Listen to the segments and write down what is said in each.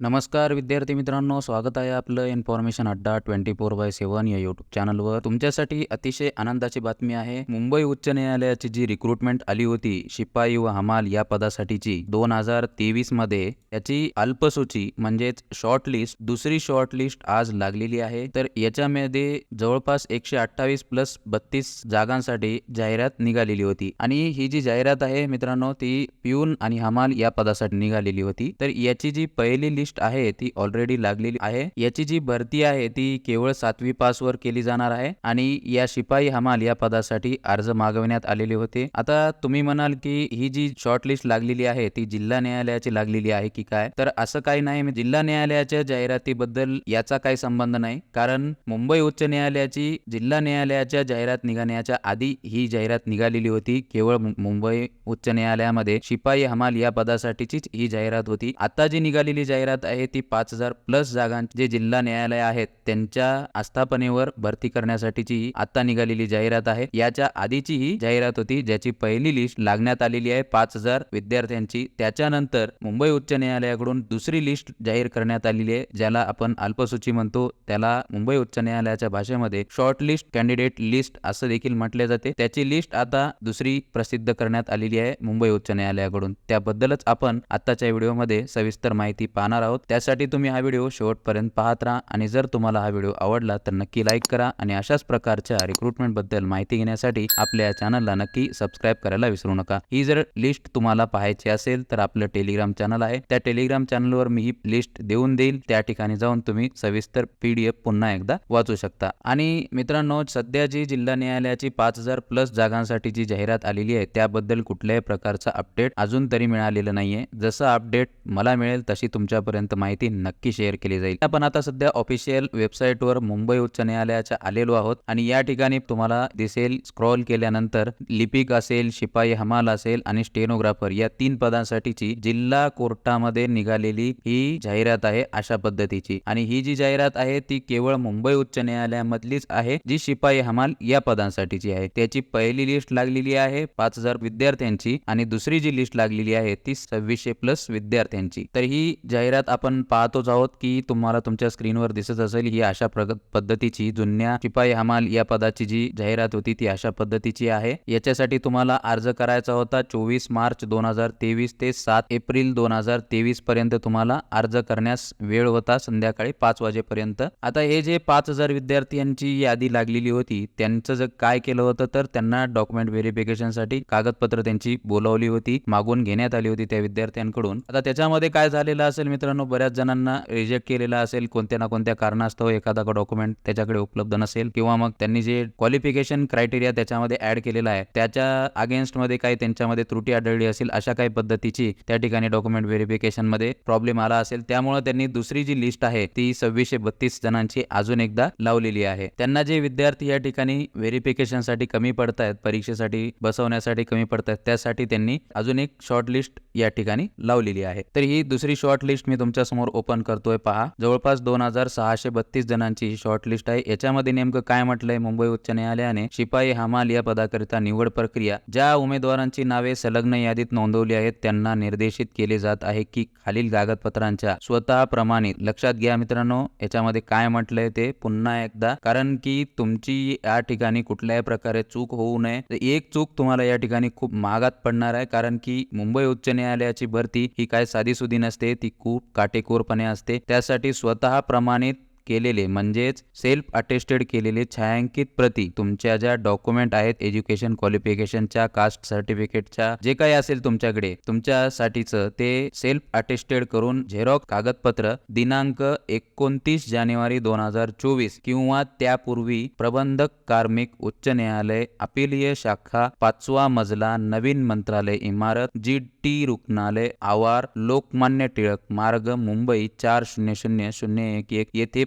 नमस्कार विद्यार्थी मित्रांनो स्वागत आहे आपलं इन्फॉर्मेशन अड्डा ट्वेंटी फोर बाय सेवन या यूट्यूब चॅनलवर तुमच्यासाठी अतिशय आनंदाची बातमी आहे मुंबई उच्च न्यायालयाची जी रिक्रुटमेंट आली होती शिपाई व हमाल या पदासाठीची दोन हजार तेवीसमध्ये याची अल्पसूची म्हणजेच शॉर्ट लिस्ट दुसरी शॉर्ट लिस्ट आज लागलेली आहे. तर याच्यामध्ये जवळपास एकशे अठ्ठावीस प्लस बत्तीस जागांसाठी जाहिरात निघालेली होती. आणि ही जी जाहिरात आहे मित्रांनो ती पिऊन आणि हमाल या पदासाठी निघालेली होती. तर याची जी पहिली लिस्ट आहे ती ऑलरेडी लागलेली आहे. याची जी भरती आहे ती केवळ सातवी पास वर केली जाणार आहे आणि या शिपाई हमाल या पदासाठी अर्ज मागवण्यात आलेले होते. आता तुम्ही म्हणाल की ही जी शॉर्ट लिस्ट लागलेली आहे ती जिल्हा न्यायालयाची लागलेली आहे की काय? तर असं काही नाही जिल्हा न्यायालयाच्या जाहिरातीबद्दल याचा काही संबंध नाही. कारण मुंबई उच्च न्यायालयाची जिल्हा न्यायालयाच्या जाहिरात निघण्याच्या आधी ही जाहिरात निघालेली होती. केवळ मुंबई उच्च न्यायालयामध्ये शिपाई हमाल या पदासाठीचीच ही जाहिरात होती. आता जी निघालेली जाहिरात आहे ती पाच हजार प्लस जागां जे जिल्हा न्यायालय आहेत त्यांच्या आस्थापनेवर भरती करण्यासाठीची आता निघालेली जाहिरात आहे. याच्या आधीची ही जाहिरात होती ज्याची पहिली लिस्ट लागण्यात आलेली आहे पाच हजार विद्यार्थ्यांची. त्याच्यानंतर मुंबई उच्च न्यायालयाकडून दुसरी लिस्ट जाहीर करण्यात आलेली आहे ज्याला आपण अल्पसूची म्हणतो. त्याला मुंबई उच्च न्यायालयाच्या भाषेमध्ये शॉर्ट लिस्ट कॅन्डिडेट लिस्ट असं देखील म्हटले जाते. त्याची लिस्ट आता दुसरी प्रसिद्ध करण्यात आलेली आहे मुंबई उच्च न्यायालयाकडून. त्याबद्दलच आपण आताच्या व्हिडिओमध्ये सविस्तर माहिती पाहणार आहोत त्यासाठी तुम्ही हा व्हिडिओ शेवटपर्यंत पाहत राहा आणि जर तुम्हाला हा व्हिडिओ आवडला तर नक्की लाईक करा आणि अशाच प्रकारच्या रिक्रुटमेंटबद्दल माहिती घेण्यासाठी आपल्या चॅनलला नक्की सबस्क्राईब करायला विसरू नका. ही जर लिस्ट तुम्हाला पाहायची असेल तर आपलं टेलिग्राम चॅनल आहे. त्या टेलिग्राम चॅनलवर मी ही लिस्ट देऊन देईल. त्या ठिकाणी जाऊन तुम्ही सविस्तर पीडीएफ पुन्हा एकदा वाचू शकता. आणि मित्रांनो सध्या जी जिल्हा न्यायालयाची पाच हजार प्लस जागांसाठी जी जाहिरात आलेली आहे त्याबद्दल कुठल्याही प्रकारचा अपडेट अजून तरी मिळालेलं नाहीये. जसं अपडेट मला मिळेल तशी तुमच्यापर्यंत माहिती नक्की शेअर केली जाईल. आपण आता सध्या ऑफिशियल वेबसाईटवर मुंबई उच्च न्यायालयाच्या आलेलो आहोत आणि या ठिकाणी तुम्हाला दिसेल स्क्रॉल केल्यानंतर लिपिक असेल शिपाई हमाल असेल आणि स्टेनोग्राफर या तीन पदांसाठीची जिल्हा कोर्टामध्ये निघालेली ही जाहिरात आहे अशा पद्धतीची. आणि ही जी जाहिरात आहे ती केवळ मुंबई उच्च न्यायालयामधलीच आहे जी शिपाई हमाल या पदांसाठीची आहे. त्याची पहिली लिस्ट लागलेली आहे पाच हजार विद्यार्थ्यांची आणि दुसरी जी लिस्ट लागलेली आहे ती सव्वीसशे प्लस विद्यार्थ्यांची. तर ही जाहिरात आपण पाहतोच आहोत की तुम्हाला तुमच्या स्क्रीनवर दिसत असेल ही अशा प्रग- पद्धतीची जुन्या शिपाई हमाल या पदाची जी जाहिरात होती ती अशा पद्धतीची आहे. याच्यासाठी तुम्हाला अर्ज करायचा होता चोवीस मार्च दोन हजार तेवीस ते सात एप्रिल दोन हजार तेवीस पर्यंत तुम्हाला अर्ज करण्यास वेळ होता संध्याकाळी पाच वाजेपर्यंत. आता हे जे पाच हजार विद्यार्थ्यांची यादी लागलेली होती त्यांचं जर काय केलं होतं तर त्यांना डॉक्युमेंट व्हेरिफिकेशनसाठी कागदपत्र त्यांची बोलावली होती मागून घेण्यात आली होती त्या विद्यार्थ्यांकडून. आता त्याच्यामध्ये काय झालेलं असेल मित्रांनो बऱ्याच जणांना रिजेक्ट केलेला असेल कोणत्या ना कोणत्या कारणास्तव एखादा डॉक्युमेंट त्याच्याकडे उपलब्ध नसेल किंवा मग त्यांनी जे क्वालिफिकेशन क्रायटेरिया त्याच्यामध्ये ऍड केलेला आहे त्याच्या अगेन्स्टमध्ये काही त्यांच्यामध्ये त्रुटी आढळली असेल अशा काही पद्धतीची त्या ठिकाणी डॉक्युमेंट व्हेरिफिकेशनमध्ये प्रॉब्लेम आला असेल त्यामुळे त्यांनी दुसरी जी लिस्ट आहे ती सव्वीसशे बत्तीस जणांची अजून एकदा लावलेली आहे. त्यांना जे विद्यार्थी या ठिकाणी व्हेरिफिकेशनसाठी कमी पडत आहेत परीक्षेसाठी बसवण्यासाठी कमी पडत आहेत त्यासाठी त्यांनी अजून एक शॉर्ट लिस्ट या ठिकाणी लावलेली आहे. तर ही दुसरी शॉर्ट लिस्ट मी तुमच्यासमोर ओपन करतोय पहा. जवळपास दोन हजार सहाशे बत्तीस जणांची ही शॉर्ट लिस्ट आहे. याच्यामध्ये नेमकं काय म्हटलंय मुंबई उच्च न्यायालयाने? शिपाई हमाल या पदाकरिता निवड प्रक्रिया. ज्या उमेदवारांची नावे संलग्न यादीत नोंदवली आहेत त्यांना निर्देशित केले जात आहे की खालील कागदपत्रांच्या स्वतः प्रमाणित लक्षात घ्या मित्रांनो. याच्यामध्ये काय म्हटलंय ते पुन्हा एकदा. कारण की तुमची या ठिकाणी कुठल्याही प्रकारे चूक होऊ नये. एक चूक तुम्हाला या ठिकाणी खूप महागात पडणार आहे. कारण की मुंबई उच्च न्यायालयाची भरती ही काय साधीसुधी नसते. ती खूप काटेकोरपणे असते. त्यासाठी स्वतः प्रमाणित केलेले म्हणजेच सेल्फ अटेस्टेड केलेले छायांकित प्रती तुमच्या ज्या डॉक्युमेंट आहेत एज्युकेशन क्वालिफिकेशनच्या कास्ट सर्टिफिकेटच्या जे काही असेल तुमच्याकडे तुमच्यासाठीचं ते सेल्फ अटेस्टेड करून झेरॉक्स कागदपत्र दिनांक एकोणतीस जानेवारी दोन हजार चोवीस किंवा त्यापूर्वी प्रबंधक कार्मिक उच्च न्यायालय अपिलीय शाखा पाचवा मजला नवीन मंत्रालय इमारत जी टी रुग्णालय आवार लोकमान्य टिळक मार्ग मुंबई चार शून्य शून्य शून्य एक एक येथे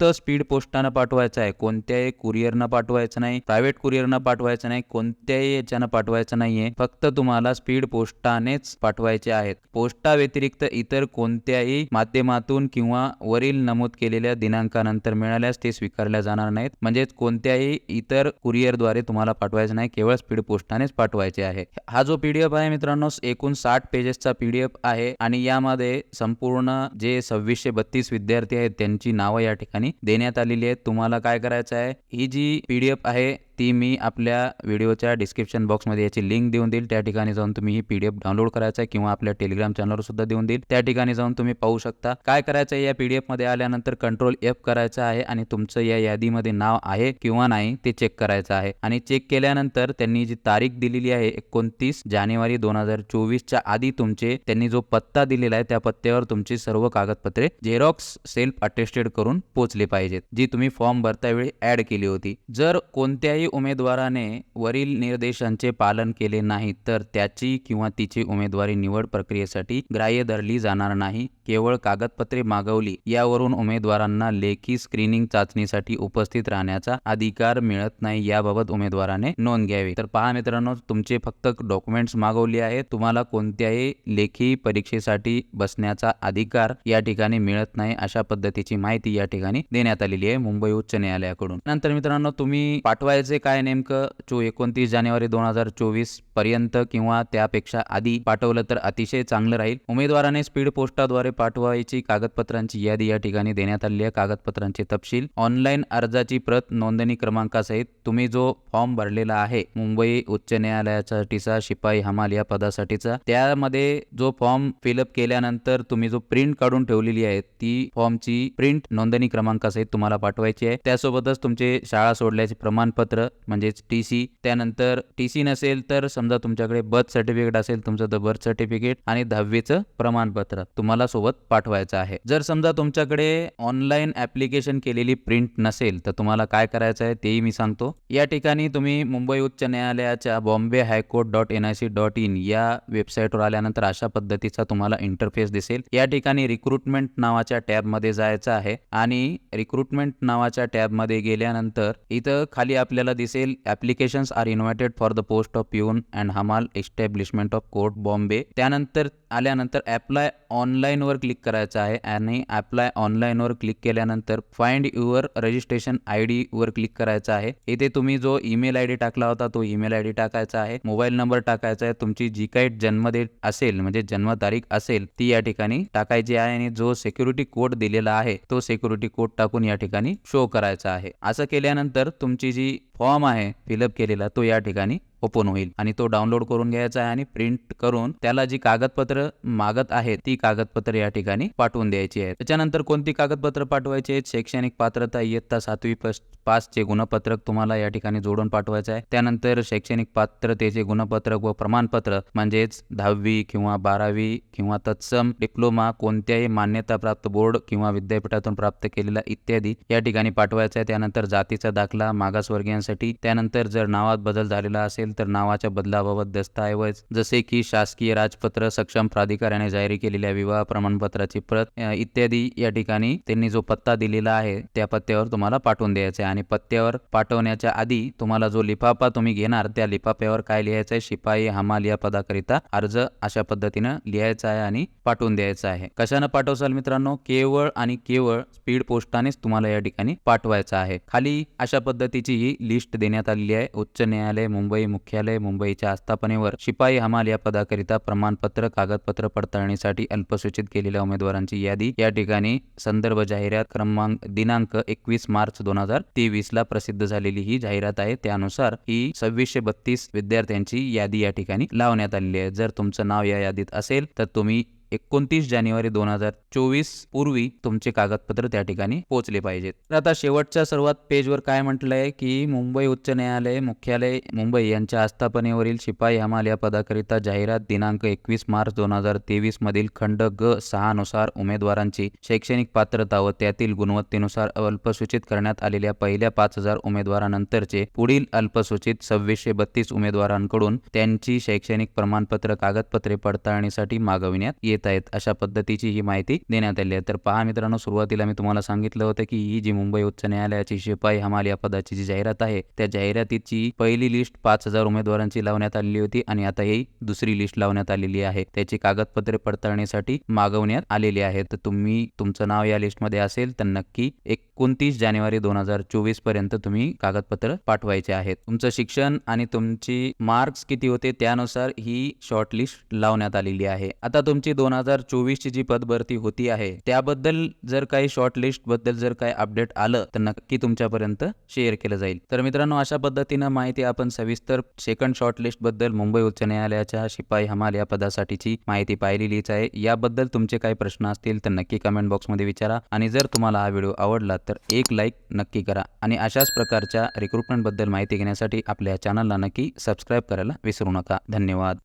फक्त स्पीड पोस्टानं पाठवायचं आहे. कोणत्याही कुरिअरनं पाठवायचं नाही. प्रायव्हेट कुरिअरनं पाठवायचं नाही. कोणत्याही याच्यानं पाठवायचं नाहीये. फक्त तुम्हाला स्पीड पोस्टानेच पाठवायचे आहेत. पोस्टा व्यतिरिक्त इतर कोणत्याही माध्यमातून किंवा वरील नमूद केलेल्या दिनांकानंतर मिळाल्यास ते स्वीकारल्या जाणार नाहीत. म्हणजेच कोणत्याही इतर कुरिअरद्वारे तुम्हाला पाठवायचं नाही. केवळ स्पीड पोस्टानेच पाठवायचे आहे. हा जो पीडीएफ आहे मित्रांनो एकूण साठ पेजेसचा पीडीएफ आहे. आणि यामध्ये संपूर्ण जे सव्वीसशे बत्तीस विद्यार्थी आहेत त्यांची नावं या ठिकाणी देण्यात आलेली आहे. तुम्हाला काय करायचं आहे? ही जी पीडीएफ आहे ती मी आपल्या व्हिडिओच्या डिस्क्रिप्शन बॉक्समध्ये याची लिंक देऊन देईल. त्या ठिकाणी जाऊन तुम्ही ही पीडीएफ डाउनलोड करायचा आहे किंवा आपल्या टेलिग्राम चॅनलवर सुद्धा देऊन देईल. त्या ठिकाणी जाऊन तुम्ही पाहू शकता. काय करायचं आहे या पीडीएफमध्ये आल्यानंतर कंट्रोल एफ करायचं आहे आणि तुमचं या यादीमध्ये नाव आहे किंवा नाही ते चेक करायचं आहे. आणि चेक केल्यानंतर त्यांनी जी तारीख दिलेली आहे एकोणतीस जानेवारी दोन हजार चोवीसच्या आधी तुमचे त्यांनी जो पत्ता दिलेला आहे त्या पत्त्यावर तुमची सर्व कागदपत्रे झेरॉक्स सेल्फ अटेस्टेड करून पोहोचले पाहिजेत. जी तुम्ही फॉर्म भरतावेळी ऍड केली होती. जर कोणत्याही उमेदवाराने वरील निर्देशांचे पालन केले नाही तर त्याची किंवा तिची उमेदवारी निवड प्रक्रियेसाठी ग्राह्य धरली जाणार नाही. केवळ कागदपत्रे मागवली यावरून उमेदवारांना लेखी स्क्रीनिंग चाचणीसाठी उपस्थित राहण्याचा अधिकार मिळत नाही याबाबत उमेदवाराने नोंद घ्यावी. तर पहा मित्रांनो तुमचे फक्त डॉक्युमेंट्स मागवले आहेत. तुम्हाला कोणत्याही लेखी परीक्षेसाठी बसण्याचा अधिकार या ठिकाणी मिळत नाही अशा पद्धतीची माहिती या ठिकाणी देण्यात आलेली आहे मुंबई उच्च न्यायालयाकडून. नंतर मित्रांनो तुम्ही पाठवायचं म्हणजे काय नेमकं? चो एकोणतीस जानेवारी दोन हजार चोवीसपर्यंत किंवा त्यापेक्षा आधी पाठवलं तर अतिशय चांगलं राहील. उमेदवाराने स्पीड पोस्टाद्वारे पाठवायची कागदपत्रांची यादी या ठिकाणी देण्यात आली आहे. कागदपत्रांचे तपशील ऑनलाईन अर्जाची प्रत नोंदणी क्रमांकासहित तुम्ही जो फॉर्म भरलेला आहे मुंबई उच्च न्यायालयासाठीचा शिपाई हमाल या पदासाठीचा त्यामध्ये जो फॉर्म फिलअप केल्यानंतर तुम्ही जो प्रिंट काढून ठेवलेली आहे ती फॉर्मची प्रिंट नोंदणी क्रमांकासहित तुम्हाला पाठवायची आहे. त्यासोबतच तुमचे शाळा सोडल्याचे प्रमाणपत्र म्हणजेच टी सी त्यानंतर टी सी नसेल तर समजा तुमच्याकडे बर्थ सर्टिफिकेट असेल तुमचं द बर्थ सर्टिफिकेट आणि दहावीचं प्रमाणपत्र तुम्हाला सोबत पाठवायचं आहे. जर समजा तुमच्याकडे ऑनलाईन ऍप्लिकेशन केलेली प्रिंट नसेल तर तुम्हाला काय करायचं आहे तेही मी सांगतो. या ठिकाणी तुम्ही मुंबई उच्च न्यायालयाच्या Bombay high court dot N I C dot in या वेबसाईटवर आल्यानंतर अशा पद्धतीचा तुम्हाला इंटरफेस दिसेल. या ठिकाणी रिक्रुटमेंट नावाच्या टॅबमध्ये जायचं आहे आणि रिक्रुटमेंट नावाच्या टॅबमध्ये गेल्यानंतर इथं खाली आपल्याला दिसेल applications are invited for the post of peon and hamal establishment of court Bombay त्यानंतर आल्यानंतर ॲप्लाय ऑनलाईनवर क्लिक करायचं आहे आणि ॲप्लाय ऑनलाईनवर क्लिक केल्यानंतर find your registration I D वर क्लिक करायचं आहे. इथे तुम्ही जो ईमेल आय डी टाकला होता तो ईमेल आय डी टाकायचा आहे. मोबाईल नंबर टाकायचा आहे. तुमची जी काही जन्मदेट असेल म्हणजे जन्मतारीख असेल ती या ठिकाणी टाकायची आहे आणि जो सिक्युरिटी कोड दिलेला आहे तो सिक्युरिटी कोड टाकून या ठिकाणी शो करायचा आहे. असं केल्यानंतर तुमची जी फॉर्म आहे फिलअप केलेला तो या ठिकाणी. ओपन होईल आणि तो डाउनलोड करून घ्यायचा आहे आणि प्रिंट करून त्याला जी कागदपत्र मागत आहे ती कागदपत्र या ठिकाणी पाठवून द्यायची आहे त्याच्यानंतर कोणती कागदपत्र पाठवायची आहेत? शैक्षणिक पात्रता इयत्ता सातवी पस- पासचे गुणपत्रक तुम्हाला या ठिकाणी जोडून पाठवायचं आहे. त्यानंतर शैक्षणिक पात्रतेचे गुणपत्रक व प्रमाणपत्र म्हणजेच दहावी किंवा बारावी किंवा तत्सम डिप्लोमा कोणत्याही मान्यताप्राप्त बोर्ड किंवा विद्यापीठातून प्राप्त केलेला इत्यादी या ठिकाणी पाठवायचा आहे. त्यानंतर जातीचा दाखला मागासवर्गीयांसाठी. त्यानंतर जर नावात बदल झालेला असेल तर नावाच्या बदलाबाबत दस्तऐवज जसे की शासकीय राजपत्र सक्षम प्राधिकाऱ्याने जाहीर केलेल्या विवाह प्रमाणपत्राची प्रत इत्यादी या ठिकाणी त्यांनी जो पत्ता दिलेला आहे त्या पत्त्यावर तुम्हाला पाठवून द्यायचा आहे. आणि पत्त्यावर पाठवण्याच्या आधी तुम्हाला जो लिफाफा तुम्ही घेणार त्या लिफाफ्यावर काय लिहायचं आहे? शिपाई हमाल या पदाकरिता अर्ज अशा पद्धतीनं लिहायचा आहे आणि पाठवून द्यायचा आहे. कशानं पाठवसाल मित्रांनो? केवळ आणि केवळ स्पीड पोस्टानेच तुम्हाला या ठिकाणी पाठवायचा आहे. खाली अशा पद्धतीची ही लिस्ट देण्यात आलेली आहे. उच्च न्यायालय मुंबई मुख्यालय मुंबईच्या आस्थापनेवर शिपाई हमाल या पदाकरिता प्रमाणपत्र कागदपत्र पडताळणीसाठी अल्पसूचित केलेल्या उमेदवारांची यादी. या ठिकाणी संदर्भ जाहिरात क्रमांक दिनांक एकवीस मार्च दोन हजार तेवीस ला प्रसिद्ध झालेली ही जाहिरात आहे. त्यानुसार ही सव्वीसशे बत्तीस विद्यार्थ्यांची यादी या ठिकाणी लावण्यात आलेली आहे. जर तुमचं नाव या यादीत असेल तर तुम्ही एकोणतीस जानेवारी दोन हजार चोवीस पूर्वी तुमचे कागदपत्र त्या ठिकाणी पोहोचले पाहिजेत. तर आता शेवटच्या सर्वात पेजवर काय म्हटलंय की मुंबई उच्च न्यायालय मुख्यालय मुंबई यांच्या आस्थापनेवरील शिपाई हमाल या पदाकरिता जाहिरात दिनांक एकवीस मार्च दोन हजार तेवीस मधील खंड ग सहा नुसार उमेदवारांची शैक्षणिक पात्रता व त्यातील गुणवत्तेनुसार अल्पसूचित करण्यात आलेल्या पहिल्या पाच हजार उमेदवारानंतरचे पुढील अल्पसूचित सव्वीसशे बत्तीस उमेदवारांकडून त्यांची शैक्षणिक प्रमाणपत्र कागदपत्रे पडताळणीसाठी मागविण्यात येत येत आहेत अशा पद्धतीची ही माहिती देण्यात आली आहे. तर पहा मित्रांनो सुरुवातीला मी तुम्हाला सांगितलं होतं की ही जी मुंबई उच्च न्यायालयाची शिपाई हमाल या पदाची जी जाहिरात आहे त्या जाहिरातीची पहिली लिस्ट पाच हजार उमेदवारांची लावण्यात आलेली होती आणि आता ही दुसरी लिस्ट लावण्यात आलेली आहे. त्याची कागदपत्रे पडताळणीसाठी मागवण्यात आलेली आहे. तर तुम्ही तुमचं नाव या लिस्टमध्ये असेल तर नक्की एकोणतीस जानेवारी दोन हजार चोवीसपर्यंत तुम्ही कागदपत्र पाठवायचे आहेत. तुमचं शिक्षण आणि तुमची मार्क्स किती होते त्यानुसार ही शॉर्ट लिस्ट लावण्यात आलेली आहे. आता तुमची दोन दोन हजार चोवीसची जी पदभरती होती आहे त्याबद्दल जर काही शॉर्टलिस्टबद्दल जर काही अपडेट आलं तर नक्की तुमच्यापर्यंत शेअर केलं जाईल. तर मित्रांनो अशा पद्धतीनं माहिती आपण सविस्तर सेकंड शॉर्टलिस्टबद्दल मुंबई उच्च न्यायालयाच्या शिपाई हमाल या पदासाठीची माहिती पाहिलेलीच आहे. याबद्दल तुमचे काही प्रश्न असतील तर नक्की कमेंट बॉक्समध्ये विचारा. आणि जर तुम्हाला हा व्हिडिओ आवडला तर एक लाईक नक्की करा. आणि अशाच प्रकारच्या रिक्रुटमेंटबद्दल माहिती घेण्यासाठी आपल्या चॅनलला नक्की सबस्क्राईब करायला विसरू नका. धन्यवाद.